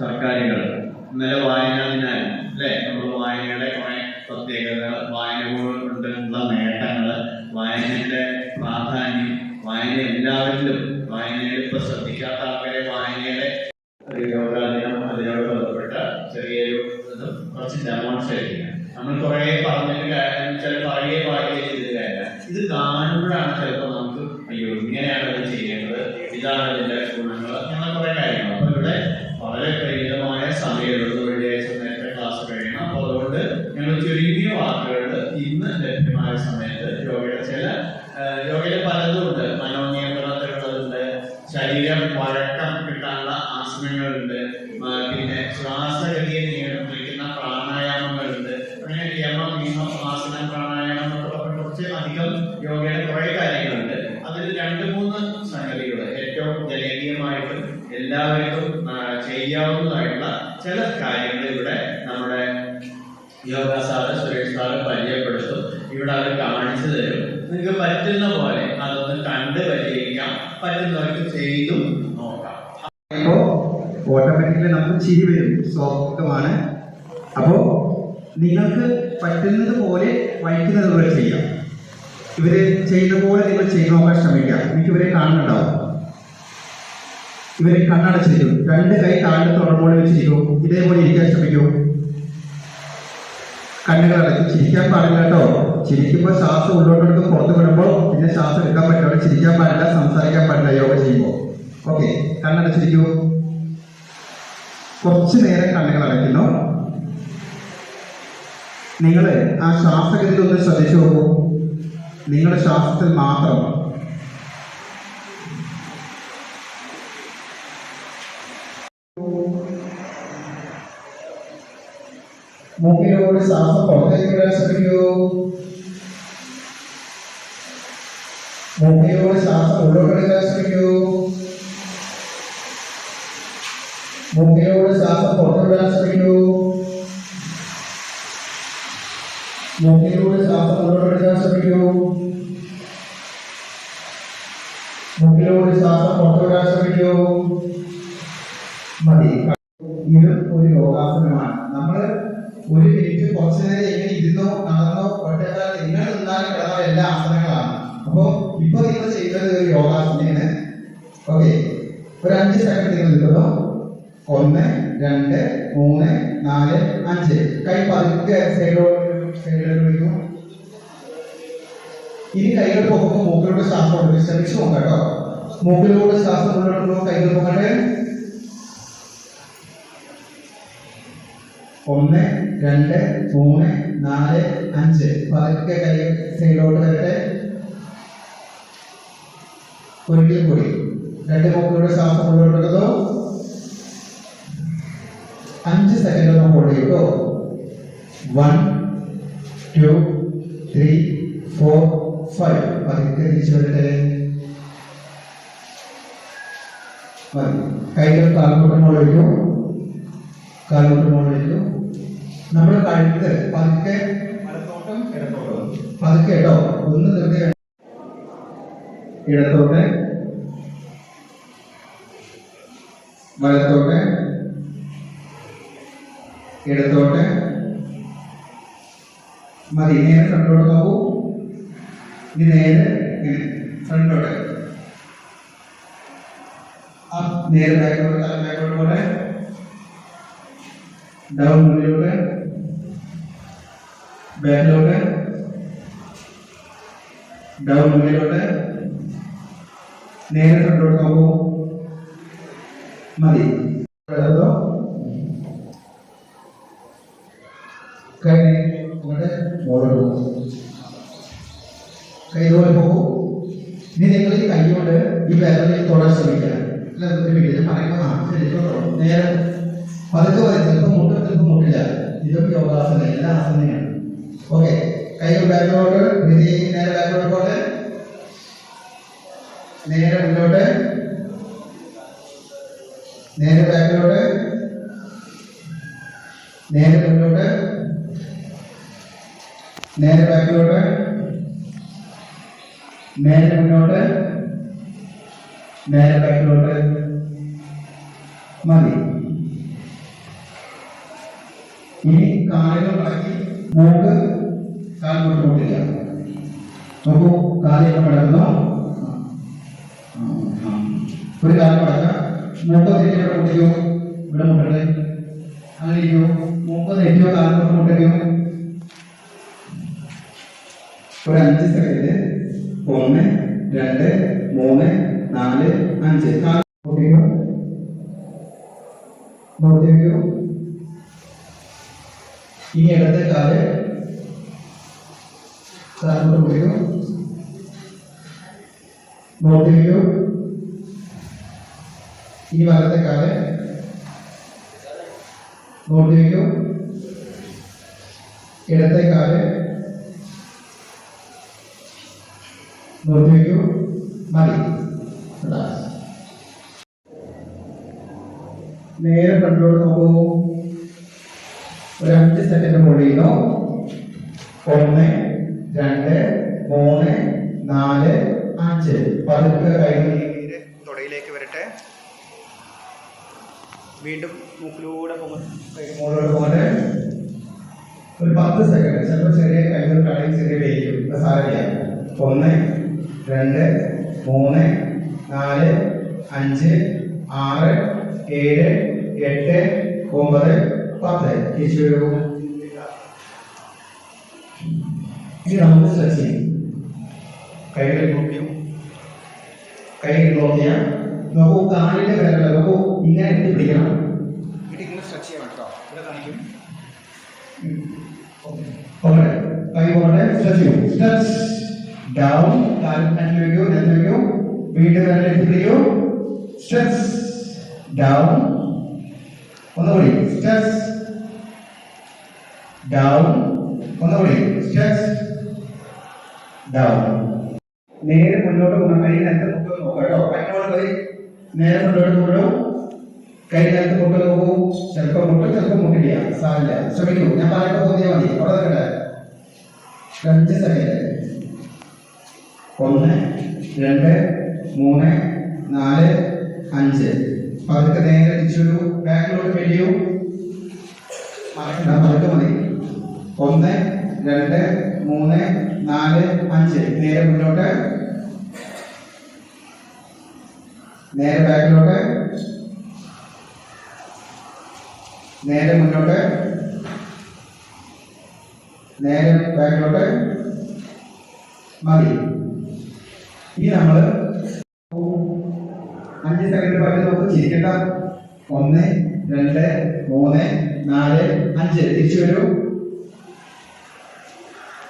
സർക്കാരുകൾ. ഇന്നലെ വായനാ ദിനാണ് അല്ലേ? നമ്മൾ വായനയുടെ കുറെ പ്രത്യേകതകൾ വായന കൊണ്ടുള്ള നേട്ടങ്ങൾ വായനയുടെ പ്രാധാന്യം വായന എല്ലാവരിലും വായനയിൽ ഇപ്പൊ ശ്രദ്ധിക്കാത്ത ആൾക്കാരെ വായനയുടെ ഒരു യോഗാ അതിനോട് ബന്ധപ്പെട്ട ചെറിയൊരു കുറച്ച് ഡെമോൺസ്ട്രേറ്റ് ചെയ്യാം നമ്മൾ കുറെ പറഞ്ഞിട്ട് ശരീരം വഴക്കം കിട്ടാനുള്ള ആസനങ്ങളുണ്ട്. പിന്നെ ശ്വാസഗതിയെ നിയന്ത്രിക്കുന്ന പ്രാണായാമങ്ങളുണ്ട്. അങ്ങനെ യമം നിയമം പ്രാണായാമം എന്നൊക്കെ കുറച്ച് അധികം യോഗയുടെ കുറെ കാര്യങ്ങളുണ്ട്. അതിൽ രണ്ട് മൂന്ന് സംഗതികൾ ഏറ്റവും ജനകീയമായിട്ടും എല്ലാവർക്കും ചെയ്യാവുന്നതായിട്ടുള്ള ചില കാര്യങ്ങൾ ഇവിടെ നമ്മുടെ യോഗ സാറ് സുരേഷ് സാറ് പരിചയപ്പെടുത്തും. ഇവിടെ അവർ കാണിച്ചു തരും. നിങ്ങൾക്ക് പറ്റുന്ന പോലെ അതൊന്ന് കണ്ട് പരിചയിക്കാം. പറ്റുന്നവർക്ക് ചെയ്തും നോക്കാം. ഓട്ടോമാറ്റിക്കലി നമുക്ക് ചിരി വരും. സ്വാഭാവികമാണ്. അപ്പോ നിങ്ങൾക്ക് പറ്റുന്നത് പോലെ വഹിക്കുന്നത് പോലെ ചെയ്യാം. ഇവർ ചെയ്യുന്ന പോലെ നിങ്ങൾ ചെയ്ത് നോക്കാൻ ശ്രമിക്കാം എനിക്ക് ഇവരെ കാണുന്നുണ്ടാവും. ഇവരെ കണ്ണടച്ചിരിക്കും രണ്ട് കൈ താഴെ തുടർമ്പോൾ വെച്ചിരിക്കും ഇതേപോലെ ഇരിക്കാൻ ശ്രമിക്കൂ. കണ്ണുകൾ അടച്ച് ചിരിക്കാൻ പാടില്ല കേട്ടോ. ചിരിക്കുമ്പോൾ ശ്വാസം ഉള്ളോട്ടെടുത്ത് പുറത്തു വിടുമ്പോൾ പിന്നെ ശ്വാസം എടുക്കാൻ പറ്റില്ല. ചിരിക്കാൻ പാടില്ല സംസാരിക്കാൻ പാടില്ല യോഗ ചെയ്യുമ്പോൾ. ഓക്കെ കണ്ണടച്ചിരിക്കൂ കുറച്ചു നേരം കണ്ണുകൾ അടയ്ക്കുന്നു നിങ്ങൾ ആ ശ്വാസഗതിയിൽ ഒന്ന് ശ്രദ്ധിച്ചു നോക്കൂ. നിങ്ങളുടെ ശ്വാസത്തിൽ മാത്രം മൂക്കിലൂടെ ശ്വാസം പുറത്തേക്ക് വിടാൻ ശ്രമിക്കൂ മൂക്കിലൂടെ ശ്വാസം ഉള്ളോട്ടെടുക്കാൻ ശ്രമിക്കൂ മൂക്കിലൂടെ ശ്വാസം പുറത്തുവിടാൻ ശ്രമിക്കൂ മൂക്കിലൂടെ ശ്വാസം ഉള്ളോട്ടെടുക്കാൻ ശ്രമിക്കൂ മൂക്കിലൂടെ ശ്വാസം പുറത്തുവിടാൻ ശ്രമിക്കൂ മതി ഇത് ഒന്ന് രണ്ട് മൂന്ന് നാല് അഞ്ച്. കൈ പതുക്കെ സൈഡോട് സൈഡിലോട്ട് വയ്ക്കും ഇനി കൈകൾ പോകുമ്പോൾ മൂക്കിലൂടെ ശ്വാസം കൊടുക്കും ശ്രമിച്ചു നോക്കാം കേട്ടോ. മൂക്കിലൂടെ ശ്വാസം ഉള്ളിലോട്ട് പോകുമ്പോൾ കൈകൾ പോകട്ടെ ഒന്ന് രണ്ട് മൂന്ന് നാല് അഞ്ച്. പതുക്കെ കൈ സൈഡിലോട്ട് വരട്ടെ. ഒരിക്കൽ കൂടി രണ്ട് മൂക്കിലൂടെ ശ്വാസം അഞ്ച് സെക്കൻഡ് ഒന്ന് കേട്ടോ one two three four five. പതുക്കെ തിരിച്ചു വരട്ടെ. മതി. കൈകൾ കാൽമുട്ട് മുകളിലേക്കും കാൽമുട്ട് മുകളിലേക്കും നമ്മൾ കഴുത്ത് പതുക്കെ. വലത്തോട്ടും ഇടത്തോട്ടും പതുക്കെ കേട്ടോ. ഒന്ന് നിർത്തി ഇടത്തോട്ട്. വലത്തോട്ട് ഇടത്തോട്ട് മതി നേരെ ഫ്രണ്ടോട്ട് നോക്കൂ. ഇനി നേരെ ഇങ്ങനെ ഫ്രണ്ടോട്ട് അപ്പ് നേരെ ബാക്കോട്ട് തല ബാക്കോട്ട് പോലെ. ഡൗൺ മുന്നിലോട്ട് ബാക്കിലോട്ട് ഡൗൺ മുന്നിലോട്ട് നേരെ ഫ്രണ്ടോട്ട് നോക്കൂ. മതി ഇടതോ കൈ ഇങ്ങോട്ട് മുകളിലോട്ട് പോകും കൈ പോകും. ഇനി നിങ്ങൾ ഈ കൈകൊണ്ട് ഈ വിരലിൽ തൊടാൻ ശ്രമിക്കുക അല്ല ആ ശരി നേരെ പതുക്കെ പതുക്കെ ചിലപ്പോൾ മുട്ട് ചിലപ്പോൾ മുട്ടില്ല. ഇതും യോഗാസനം എല്ലാ ആസനയാണ് ഓക്കെ. കൈ ബാക്കിലോട്ട് ബ്രീതിങ് നേരെ ബാക്കിലോട്ട് പോലെ നേരെ മുന്നോട്ട്. നേരെ ബാക്കിലോട്ട് നേരെ മുന്നോട്ട്. നേരെ ബാക്കിലോട്ട് നേരെ മുന്നോട്ട് നേരെ ബാക്കിലോട്ട്. മതി. ഇനി കാലുകൾ മടക്കി മൂക്ക് കാൽ കൊണ്ട് മുട്ടില്ല നോക്കൂ കാലുകൾ മടക്കുന്നു ഒരു കാലം മടക്കാം മൂക്ക് തെറ്റിയോ മുട്ടിക്കോ ഇവിടെ മുട്ടട്ടെ അങ്ങനെ ഇരിക്കോ. മൂക്ക് തെറ്റിയോ കാലം കൊണ്ട് ഒരു അഞ്ച് സെക്കൻഡ് ഒന്ന് രണ്ട് മൂന്ന് നാല് അഞ്ച്. കാൽ മുട്ടിക്കോ മുട്ടിക്കോ ഇനി ഇടത്തെ കാൽ. കാലോട്ട് മുട്ടിക്കോ മുട്ടിക്കോ ഇനി വലത്തെ കാൽ. നോട്ട് വയ്ക്കൂ ഇടത്തെ കാൽ. വയ്ക്കൂ മതി നേരെ കണ്ടോട് നോക്കൂ. ഒരു അഞ്ച് സെക്കൻഡ് ചെയ്യുന്നു. ഒന്ന് രണ്ട് മൂന്ന് നാല് അഞ്ച്. പതുക്കെ കൈ തുടയിലേക്ക് വരട്ടെ. വീണ്ടും മൂക്കിലൂടെ മുകളിലോട്ട് പോകട്ടെ. ഒരു പത്ത് സെക്കൻഡ് ചിലപ്പോൾ ചെറിയ കൈകൾ കളി ചെറിയ സാരമില്ല. ഒന്ന് രണ്ട് മൂന്ന് നാല് അഞ്ച് ആറ് ഏഴ് എട്ട് ഒമ്പത് പത്ത്. തിരിച്ചു വരൂ ഇനി നമുക്ക് സ്ട്രെച്ച് ചെയ്യും. കൈകൾ നോക്കിയും? കൈകൾ നോക്കിയാൽ നോക്കൂ കാലിന്റെ വിരകൾ നോക്കൂ ഇങ്ങനെ എത്തി പിടിക്കണം. എന്നിട്ട് ഇങ്ങനെ സ്ട്രെച്ച് ചെയ്യണം കേട്ടോ. ഇവിടെ കാണിക്കും. ഓക്കെ. കൈ കൊണ്ട് സ്ട്രെച്ച് ചെയ്യൂ. സ്ട്രെച്ച് ഡൗൺ കാലിൽ വയ്ക്കൂ നെറ്റ് വയ്ക്കൂ വീണ്ടും എത്തി പിടിക്കൂ സ്ട്രെച്ച് ഡൗൺ ഒന്നുകൂടി. സ്ട്രെസ് ഡൗൺ ഒന്നുകൂടി. സ്ട്രെസ് ഡൗൺ നേരെ മുന്നോട്ട് പോകണം. കൈ നിലത്ത് മുട്ട് നോക്കാം കേട്ടോ കൈനോട് കൈ നേരെ മുന്നോട്ട് പോകണം. കൈ നിലത്ത് മുട്ട് നോക്കൂ. ചിലപ്പോൾ മുട്ട് ചിലപ്പോൾ മുട്ടില്ല സാറില്ല ശ്രമിക്കൂ. ഞാൻ പറയുമ്പോൾ തോന്നിയാൽ മതി. അവിടെ നിൽക്കട്ടെ. രണ്ട് സെക്കൻഡ് ഒന്ന് രണ്ട് മൂന്ന് നാല് അഞ്ച്. പതുക്കെ നേരെ തിരിച്ചു ബാക്കിലോട്ട് വലിയോ മറക്കണ്ട പതുക്കെ മതി. ഒന്ന് രണ്ട് മൂന്ന് നാല് അഞ്ച്. നേരെ മുന്നോട്ട്. നേരെ ബാക്കിലോട്ട്. നേരെ മുന്നോട്ട്. നേരെ ബാക്കിലോട്ട്. മതി. ഇനി നമ്മൾ അഞ്ച് സെക്കൻഡ് പറഞ്ഞ് നമുക്ക് ചിരിക്കണ്ട. ഒന്ന് രണ്ട് മൂന്ന് നാല് അഞ്ച്. തിരിച്ചു വരൂ.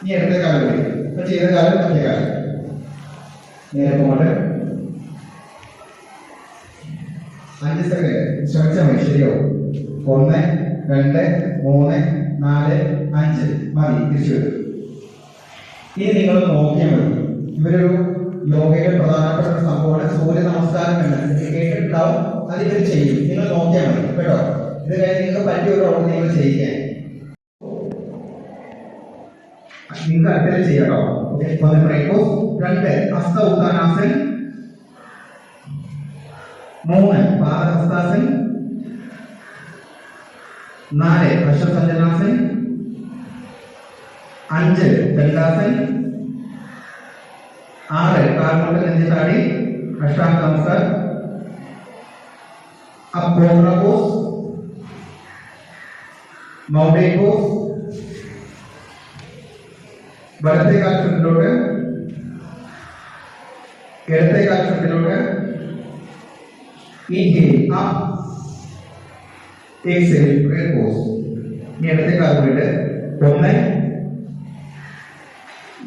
ഇനി ഇടത്തെ കാലം വരും. ഇപ്പൊ ചെയ്ത കാലം മറ്റേ കാലം. നേരെ പോകട്ടെ അഞ്ച് സെക്കൻഡ് ശ്രമിച്ചാൽ മതി ശരിയോ ഒന്ന് രണ്ട് മൂന്ന് നാല് അഞ്ച്. മതി തിരിച്ചു വരും. ഇനി നിങ്ങൾ നോക്കിയാൽ മതി. ഇവരൊരു യോഗയുടെ പ്രധാനപ്പെട്ട സംഭവമാണ് സൂര്യ നമസ്കാരം എന്ന്. കേട്ടിട്ടുണ്ടാവും അത് ചെയ്യും. നിങ്ങൾ നോക്കിയാൽ മതി. കേട്ടോ? ഇത് കഴിഞ്ഞ് നിങ്ങൾക്ക് പറ്റിയ ഒരു ഓർഡർ നിങ്ങൾ ചെയ്യുക നിങ്ങൾക്ക് അടുത്തത് ചെയ്യാം കേട്ടോ. ഓക്കെ രണ്ട് അസ്ത ഉത്താനാസൻ. മൂന്ന് പാദഹസ്താസൻ. നാല് വശസഞ്ജനാസൻ അഞ്ച് ദണ്ഡാസൻ. ആറ് കാൽമുട്ട് നെഞ്ച് താടി അഷ്ടാംഗ നമസ്കാരം അപ്പോഗ്ര പോസ് മൗണ്ടൈൻ പോസ് വലത്തെ കാൽ ഫ്രണ്ടിലോട്ട് ഇടത്തെ കാൽ ഫ്രണ്ടിലോട്ട് inhale up exhale break pose ഇനി ഇടത്തെ കാൽ കൂടിയിട്ട് ഒന്ന്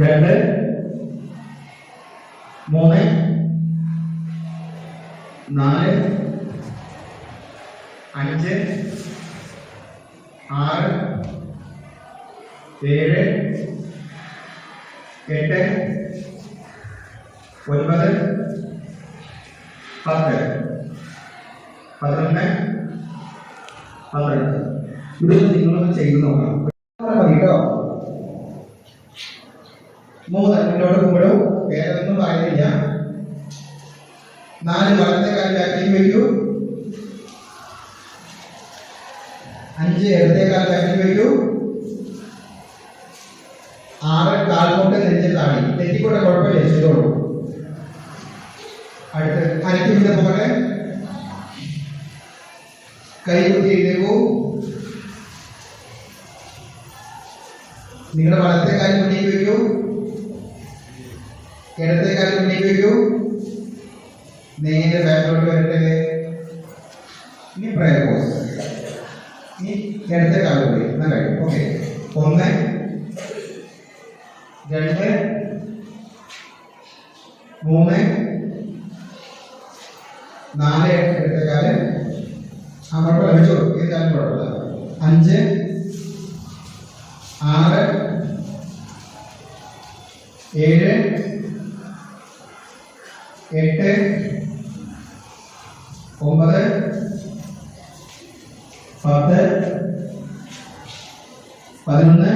രണ്ട് മൂന്ന് നാല് അഞ്ച് ആറ് ഏഴ് എട്ട് ഒൻപത് പത്ത്. പതിനൊന്ന് പന്ത്രണ്ട്. ഇത് നിങ്ങളൊന്ന് ചെയ്തു നോക്കണം. കേട്ടോ മൂന്ന്. മുന്നോട്ട് പോകുമ്പോഴും ഒന്നും നാല് വലത്തെ കാലിൽ ബാക്കിലേക്ക് വയ്ക്കൂ അഞ്ച് ഇടത്തെ കാൽ ബാക്കിൽ വയ്ക്കൂ ആറ് കാൽമുട്ട് നെഞ്ച് താടി തെറ്റിക്കൂടെ കുഴപ്പമില്ല ചെയ്തോളൂ. അടുത്ത് അരക്കിന്റെ പോലെ കൈ കുത്തി എഴുതേക്കൂ നിങ്ങളുടെ വലത്തെ കാര്യം മുന്നേക്ക് വയ്ക്കൂ ഇടത്തെ കാര്യം മുന്നേക്ക് വയ്ക്കൂ നേരെ ബാക്കിലോട്ട് വരട്ടെ. ഇനി പ്രയർ പോസ് ഇനി ഇടത്തെ കാലം കൂടി എന്നാ കഴിയും ഓക്കെ ഒന്ന് രണ്ട് മൂന്ന് നാല് ഇടത്തെ കാൽ. ആ കുഴപ്പമില്ല ഏത് കാലം കുഴപ്പമില്ല. അഞ്ച് ആറ് ഏഴ് എട്ട് ഒമ്പത് പത്ത് പതിനൊന്ന്